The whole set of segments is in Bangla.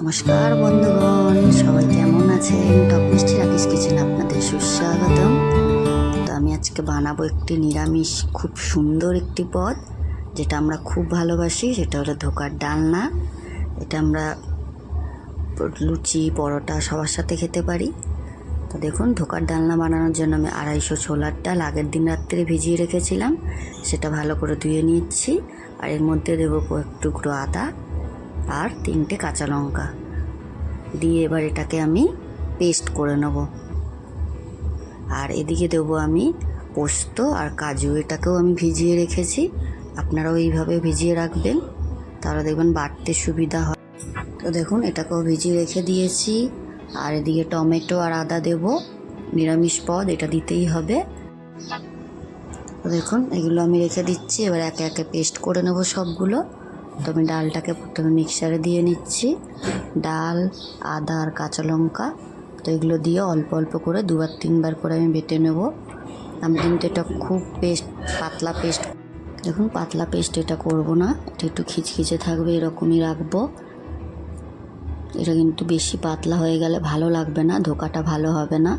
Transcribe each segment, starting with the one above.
নমস্কার বন্ধুগণ, সবাই কেমন আছেন? টক মিষ্টি রাকেশ কিচেন আপনাদের সুস্বাগতম। তো আমি আজকে বানাবো একটি নিরামিষ, খুব সুন্দর একটি পদ, যেটা আমরা খুব ভালোবাসি, সেটা হলো ধোকার ডালনা। এটা আমরা লুচি, পরোটা সবার সাথে খেতে পারি। তো দেখুন, ধোকার ডালনা বানানোর জন্য আমি আড়াইশো ছোলার ডাল আগের দিন রাত্রে ভিজিয়ে রেখেছিলাম। সেটা ভালো করে ধুয়ে নিচ্ছি, আর এর মধ্যে দেবো কয়েক টুকরো আদা। আর তিনটে কাঁচা লঙ্কা। দিয়ে এবার এটাকে আমি পেস্ট করে নেব। আর এদিকে দেবো আমি পোস্ত আর কাজু। এটাকেও আমি ভিজিয়ে রেখেছি। আপনারাও এইভাবে ভিজিয়ে রাখবেন, তাহলে দেখবেন বাড়তে সুবিধা হয়। তো দেখুন, এটাকেও ভিজিয়ে রেখে দিয়েছি। আর এদিকে টমেটো আর আদা দেব। নিরামিষ পদ, এটা দিতেই হবে। তো দেখুন, এগুলো আমি রেখে দিচ্ছি। এবার একে একে পেস্ট করে নেব সবগুলো। আমি ডালটাকে প্রথমে মিক্সারে দিয়ে নিচ্ছি। ডাল, আদা আর কাঁচা লঙ্কা, তো এগুলো দিয়ে অল্প অল্প করে দুবার তিনবার করে আমি বেটে নেব। আমি কিন্তু এটা খুব পেস্ট, পাতলা পেস্ট। দেখুন, পাতলা পেস্ট এটা করব না, এটা একটু খিচখিচে থাকবে, এরকমই রাখব। এটা কিন্তু বেশি পাতলা হয়ে গেলে ভালো লাগবে না, ধোকাটা ভালো হবে না।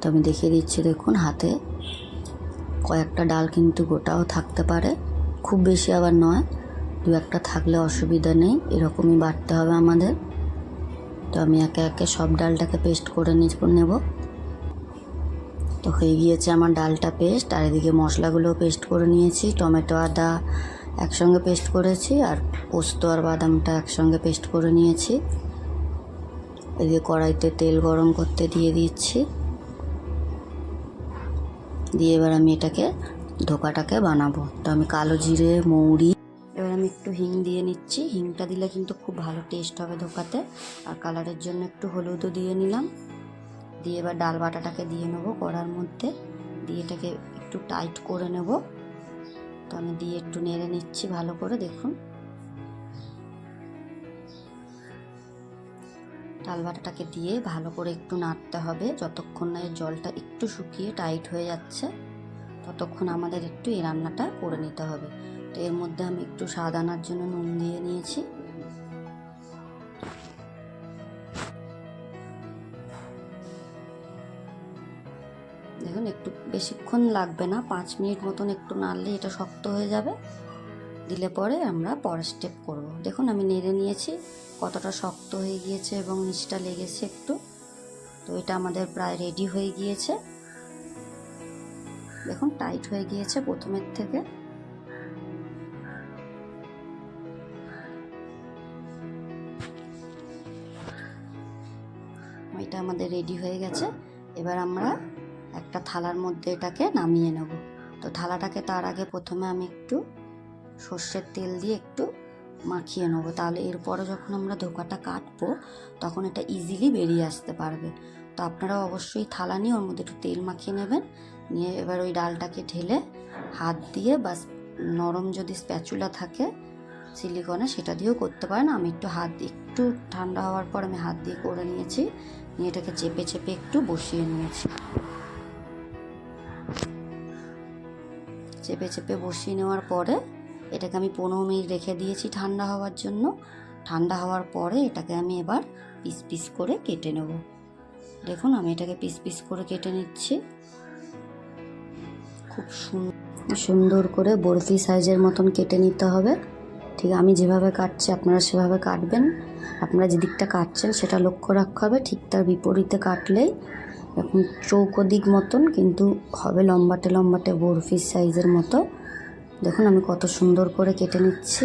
তো আমি দেখিয়ে দিচ্ছি, দেখুন, হাতে। কয়েকটা ডাল কিন্তু গোটাও থাকতে পারে, খুব বেশি আবার নয়। দু একটা থাকলে অসুবিধা নেই, এরকমই বাটতে হবে আমাদের। তো আমি একে একে সব ডালটাকে পেস্ট করে নেব। তো হয়ে গিয়েছে আমার ডালটা পেস্ট, আর এদিকে মশলাগুলোও পেস্ট করে নিয়েছি। টমেটো, আদা একসঙ্গে পেস্ট করেছি, আর পোস্ত আর বাদামটা একসঙ্গে পেস্ট করে নিয়েছি। এদিকে কড়াইতে তেল গরম করতে দিয়ে দিচ্ছি। দিয়ে এবার আমি এটাকে ধোকাটাকে বানাবো। তো আমি কালো জিরে, মৌরি একটু হিং দিয়ে নিচ্ছি। হিংটা দিলে কিন্তু খুব ভালো টেস্ট হবে ধোকাতে। আর কালারের জন্য একটু হলুদও দিয়ে নিলাম। দিয়ে এবার ডাল বাটাটাকে দিয়ে নেব কড়ার মধ্যে। দিয়ে এটাকে একটু টাইট করে নেব। তো আমি দিয়ে একটু নেড়ে নিচ্ছি ভালো করে, দেখুন। ডাল বাটাটাকে দিয়ে ভালো করে একটু নাড়তে হবে। যতক্ষণ না এর জলটা একটু শুকিয়ে টাইট হয়ে যাচ্ছে, ততক্ষণ আমাদের একটু এই রান্নাটা করে নিতে হবে। তো এর মধ্যে আমি একটু স্বাদ আনার জন্য নুন দিয়ে নিয়েছি। দেখুন, একটু বেশিক্ষণ লাগবে না, পাঁচ মিনিট মতন একটু নাড়লে এটা শক্ত হয়ে যাবে। দিলে পরে আমরা পরের স্টেপ করব। দেখুন, আমি নেড়ে নিয়েছি, কতটা শক্ত হয়ে গিয়েছে এবং নিচটা লেগেছে একটু। তো এটা আমাদের প্রায় রেডি হয়ে গিয়েছে। দেখুন টাইট হয়ে গিয়েছে প্রথমের থেকে। আমাদের রেডি হয়ে গেছে। এবার আমরা একটা থালার মধ্যে এটাকে নামিয়ে নেব। তো থালাটাকে তার আগে প্রথমে আমি একটু সর্ষের তেল দিয়ে একটু মাখিয়ে নেব। তাহলে এরপরে যখন আমরা ধোকাটা কাটবো, তখন এটা ইজিলি বেরিয়ে আসতে পারবে। তো আপনারা অবশ্যই থালা নিয়ে ওর মধ্যে একটু তেল মাখিয়ে নেবেন। নিয়ে এবার ওই ডালটাকে ঢেলে হাত দিয়ে বা নরম যদি স্প্যাচুলা থাকে সিলিকনে সেটা দিয়েও করতে পারেন। আমি একটু হাত একটু ঠান্ডা হওয়ার পর আমি হাত দিয়ে করে নিয়েছি। নিয়ে এটাকে চেপে চেপে একটু বসিয়ে নিয়েছি। চেপে চেপে বসিয়ে নেওয়ার পরে এটাকে আমি পনেরো মিনিট রেখে দিয়েছি ঠান্ডা হওয়ার জন্য। ঠান্ডা হওয়ার পরে এটাকে আমি এবার পিস পিস করে কেটে নেব। দেখুন, আমি এটাকে পিস পিস করে কেটে নিচ্ছি। খুব সুন্দর সুন্দর করে বরফি সাইজের মতন কেটে নিতে হবে। ঠিক, আমি যেভাবে কাটছি আপনারা সেভাবে কাটবেন। আপনারা যে দিকটা কাটছেন সেটা লক্ষ্য রাখতে হবে, ঠিক তার বিপরীতে কাটলেই এখন চৌকো দিক মতন, কিন্তু হবে লম্বাটে লম্বাটে বরফির সাইজের মতো। দেখুন আমি কত সুন্দর করে কেটে নিচ্ছি।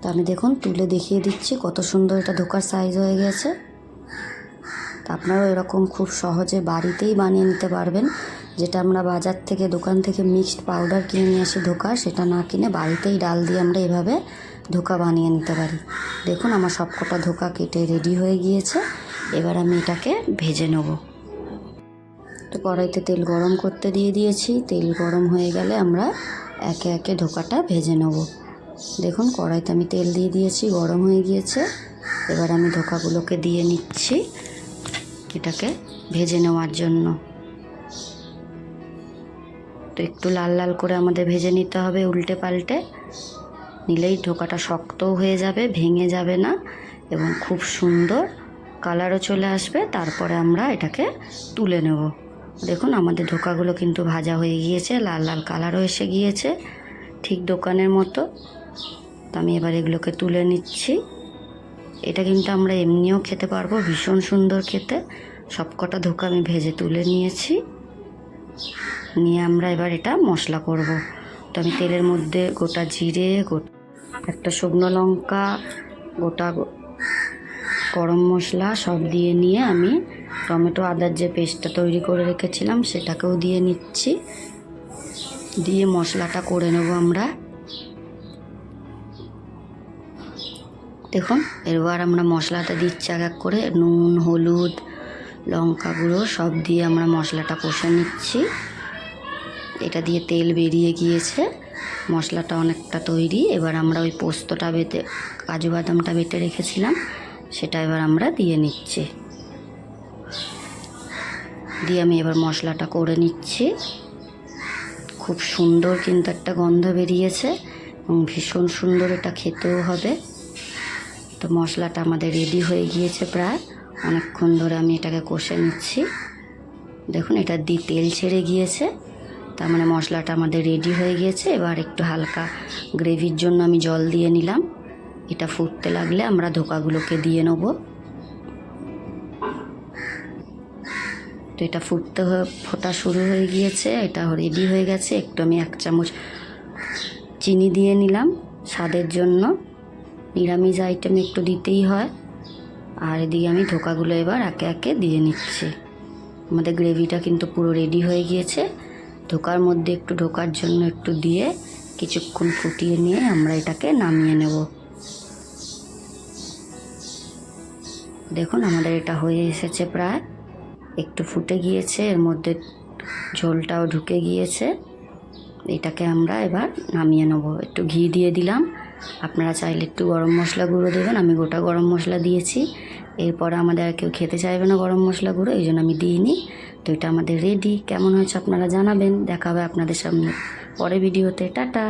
তা আমি দেখুন তুলে দেখিয়ে দিচ্ছি কত সুন্দর এটা ধোকার সাইজ হয়ে গেছে। তা আপনারাও এরকম খুব সহজে বাড়িতেই বানিয়ে নিতে পারবেন। যেটা আমরা বাজার থেকে, দোকান থেকে মিক্সড পাউডার কিনে নিয়ে আসি ধোকা, সেটা না কিনে বাড়িতেই ডাল দিয়ে আমরা এভাবে ধোকা বানিয়ে নিতে পারি। দেখুন, আমার সবকটা ধোকা কেটে রেডি হয়ে গিয়েছে। এবার আমি এটাকে ভেজে নেব। তো কড়াইতে তেল গরম করতে দিয়ে দিয়েছি। তেল গরম হয়ে গেলে আমরা একে একে ধোকাটা ভেজে নেব। দেখুন, কড়াইতে আমি তেল দিয়ে দিয়েছি, গরম হয়ে গিয়েছে। এবার আমি ধোকাগুলোকে দিয়ে নিচ্ছি এটাকে ভেজে নেওয়ার জন্য। তো একটু লাল লাল করে আমাদের ভেজে নিতে হবে উল্টে পাল্টে। নিলেই ঢোকাটা শক্তও হয়ে যাবে, ভেঙে যাবে না এবং খুব সুন্দর কালারও চলে আসবে। তারপরে আমরা এটাকে তুলে নেব। দেখুন আমাদের ধোকাগুলো কিন্তু ভাজা হয়ে গিয়েছে, লাল লাল কালারও এসে গিয়েছে ঠিক দোকানের মতো। তো আমি এবার এগুলোকে তুলে নিচ্ছি। এটা কিন্তু আমরা এমনিও খেতে পারব, ভীষণ সুন্দর খেতে। সবকটা ধোকা আমি ভেজে তুলে নিয়েছি। নিয়ে আমরা এবার এটা মশলা করব। তো আমি তেলের মধ্যে গোটা জিরে একটা শুকনো লঙ্কা, গোটা গরম মশলা সব দিয়ে নিয়ে আমি টমেটো আদার যে পেস্টটা তৈরি করে রেখেছিলাম সেটাকেও দিয়ে নিচ্ছি। দিয়ে মশলাটা করে নেব আমরা। দেখুন, এবার আমরা মশলাটা দিচ্ছি এক এক করে। নুন, হলুদ, লঙ্কা গুঁড়ো সব দিয়ে আমরা মশলাটা কষে নিচ্ছি। এটা দিয়ে তেল বেরিয়ে গিয়েছে। মশলাটা অনেকটা তৈরি। এবার আমরা ওই পোস্তটা বেটে, কাজু বাদামটা বেটে রেখেছিলাম। সেটা এবার আমরা দিয়ে নিচ্ছি। দিয়ে আমি এবার মশলাটা করে নিচ্ছি। খুব সুন্দর কিন্তু একটা গন্ধ বেরিয়েছে এবং ভীষণ সুন্দর এটা খেতেও হবে। তো মশলাটা আমাদের রেডি হয়ে গিয়েছে প্রায়। অনেকক্ষণ ধরে আমি এটাকে কষে নিচ্ছি। দেখুন, এটা দিয়ে তেল ছেড়ে গিয়েছে। তার মানে মশলাটা আমাদের রেডি হয়ে গিয়েছে। এবার একটু হালকা গ্রেভির জন্য আমি জল দিয়ে নিলাম। এটা ফুটতে লাগলে আমরা ধোকাগুলোকে দিয়ে নেব। তো এটা ফুটতে ফোটা শুরু হয়ে গিয়েছে। এটা রেডি হয়ে গেছে। একটু আমি এক চামচ চিনি দিয়ে নিলাম স্বাদের জন্য। নিরামিষ আইটেম একটু দিতেই হয়। আর এদিকে আমি ধোকাগুলো এবার একে একে দিয়ে নিচ্ছি। আমাদের গ্রেভিটা কিন্তু পুরো রেডি হয়ে গিয়েছে। ধোকার মধ্যে একটু ঢোকার জন্য একটু দিয়ে কিছুক্ষণ ফুটিয়ে নিয়ে আমরা এটাকে নামিয়ে নেব। দেখুন, আমাদের এটা হয়ে এসেছে প্রায়। একটু ফুটে গিয়েছে, এর মধ্যে ঝোলটাও ঢুকে গিয়েছে। এটাকে আমরা এবার নামিয়ে নেব। একটু ঘি দিয়ে দিলাম। আপনারা চাইলে একটু গরম মশলা গুঁড়ো দেবেন। আমি গোটা গরম মশলা দিয়েছি। এরপরে আমাদের আর কেউ খেতে চাইবে না গরম মশলা গুঁড়ো, এই জন্য আমি দিইনি। তো এটা আমাদের রেডি কেমন হয়েছে আপনারা জানাবেন। দেখাবে আপনাদের সামনে পরে ভিডিওতে টাটা!